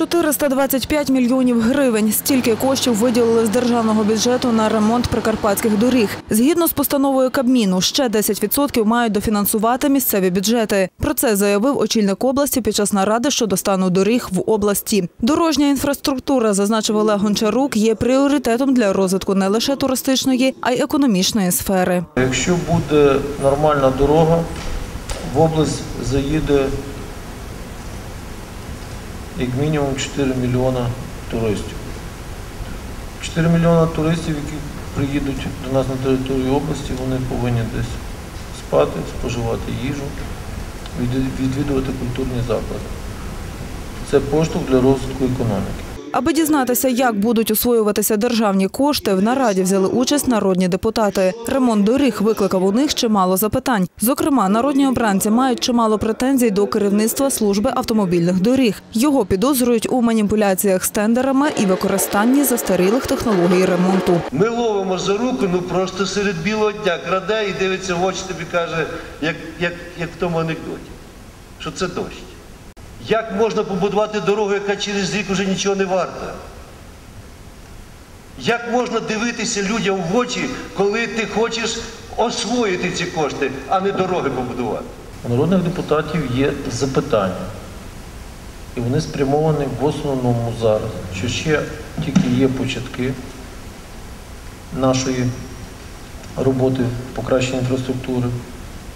425 мільйонів гривень. Стільки коштів виділили з державного бюджету на ремонт прикарпатських доріг. Згідно з постановою Кабміну, ще 10% мають дофінансувати місцеві бюджети. Про це заявив очільник області під час наради щодо стану доріг в області. Дорожня інфраструктура, зазначив Олег Гончарук, є пріоритетом для розвитку не лише туристичної, а й економічної сфери. Якщо буде нормальна дорога, в область заїде як мінімум 4 мільйона туристів. 4 мільйона туристів, які приїдуть до нас на територію області, вони повинні десь спати, споживати їжу, відвідувати культурні заклади. Це поштовх для розвитку економіки. Аби дізнатися, як будуть освоюватися державні кошти, в нараді взяли участь народні депутати. Ремонт доріг викликав у них чимало запитань. Зокрема, народні обранці мають чимало претензій до керівництва служби автомобільних доріг. Його підозрюють у маніпуляціях з тендерами і використанні застарілих технологій ремонту. Ми ловимо за руку, ну просто серед білого дня краде і дивиться в очі тобі каже, як, як, як в тому анекдоті, що це дощ. Як можна побудувати дорогу, яка через рік вже нічого не варта? Як можна дивитися людям в очі, коли ти хочеш освоїти ці кошти, а не дороги побудувати? У народних депутатів є запитання. І вони спрямовані в основному зараз, що ще тільки є початки нашої роботи покращення інфраструктури,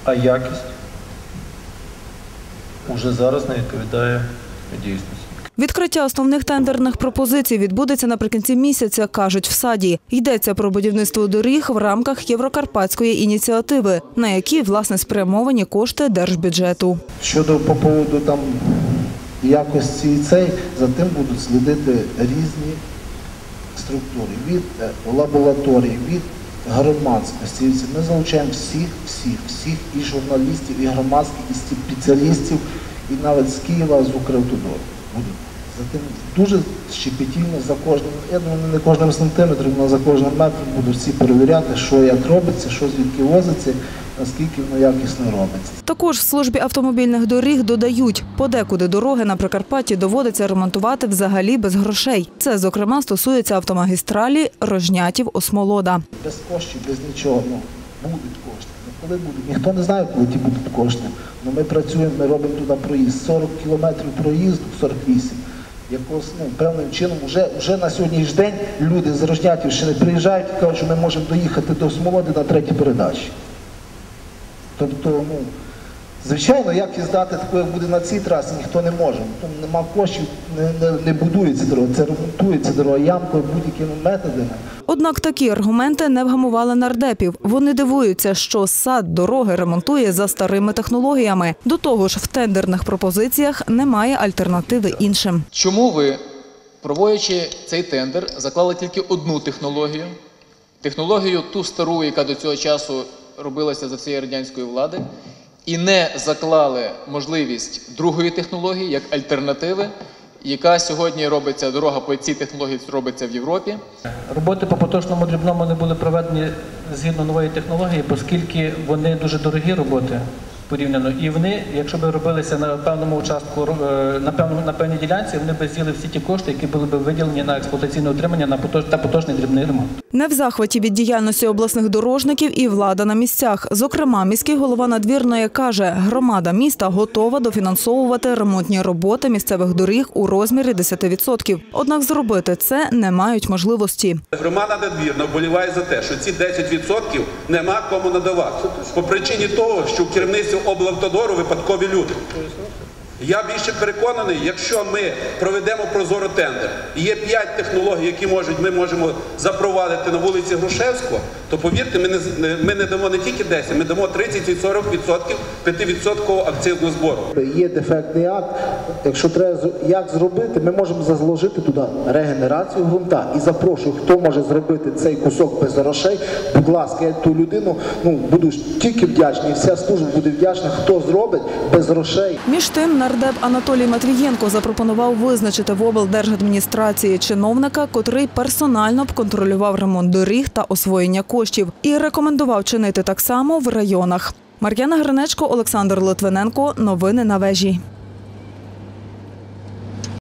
а якість уже зараз не відповідає дійсності. Відкриття основних тендерних пропозицій відбудеться наприкінці місяця, кажуть в саді. Йдеться про будівництво доріг в рамках єврокарпатської ініціативи, на які власне спрямовані кошти держбюджету. Щодо по поводу там якості і цей, за тим будуть слідити різні структури від е, лабораторій, від громадськості. Ми залучаємо всіх, всіх, всіх і журналістів, і громадських, і спеціалістів, і навіть з Києва, з Укравтодору. Будуть. За тим дуже щепетільно за кожним, я думаю, не кожним сантиметром, але за кожним метром будуть всі перевіряти, що як робиться, що звідки возиться, наскільки воно якісно робиться. Також в службі автомобільних доріг додають, подекуди дороги на Прикарпатті доводиться ремонтувати взагалі без грошей. Це, зокрема, стосується автомагістралі Рожнятів-Осмолода. без коштів, без нічого. Будуть кошти. Ну, коли будуть? Ніхто не знає, коли ті будуть кошти. Ну, ми працюємо, ми робимо туди проїзд. 40 кілометрів проїзду, 48. Якось, ну, певним чином, вже, вже на сьогоднішній день люди з Рожнятівщини приїжджають і кажуть, що ми можемо доїхати до Смолоди на третій передачі. Тобто, ну, звичайно, як здати таке, як буде на цій трасі, ніхто не може. Тому нема коштів, не, не, не будується дорога, це ремонтується дорога ямкою будь-якими методами. Однак такі аргументи не вгамували нардепів. Вони дивуються, що сад дороги ремонтує за старими технологіями. До того ж, в тендерних пропозиціях немає альтернативи іншим. Чому ви, проводячи цей тендер, заклали тільки одну технологію? Технологію ту стару, яка до цього часу робилася за всієї радянської влади, і не заклали можливість другої технології як альтернативи, яка сьогодні робиться дорога по цій технології робиться в Європі. Роботи по поточному дрібному не були проведені згідно нової технології, оскільки вони дуже дорогі роботи порівняно. І вони, якщо б робилися на певному участку, е, на певному на певній ділянці, вони б з'їли всі ті кошти, які були б виділені на експлуатаційне утримання на поточ- та поточний дрібний ремонт. Не в захваті від діяльності обласних дорожників і влада на місцях. Зокрема, міський голова надвірної каже, громада міста готова дофінансовувати ремонтні роботи місцевих доріг у розмірі 10%. Однак зробити це не мають можливості. Громада надвірна вболіває за те, що ці 10% нема кому надавати. По причині того, що в керівництві облавтодору випадкові люди. Я більше переконаний, якщо ми проведемо прозоро тендер, і є 5 технологій, які можуть, ми можемо запровадити на вулиці Грушевського, то повірте, ми не, з- ми не дамо не тільки 10, ми дамо 30-40% 5% акцизного збору. Є дефектний акт. Якщо треба з- як зробити, ми можемо заложити туди регенерацію ґрунта і запрошую, хто може зробити цей кусок без грошей. Будь ласка, я ту людину ну буду тільки вдячний. Вся служба буде вдячна, хто зробить без грошей. Між тим, нардеп Анатолій Матвієнко запропонував визначити в облдержадміністрації чиновника, котрий персонально б контролював ремонт доріг та освоєння коштів, і рекомендував чинити так само в районах. Мар'яна Гринечко, Олександр Литвиненко. Новини на вежі.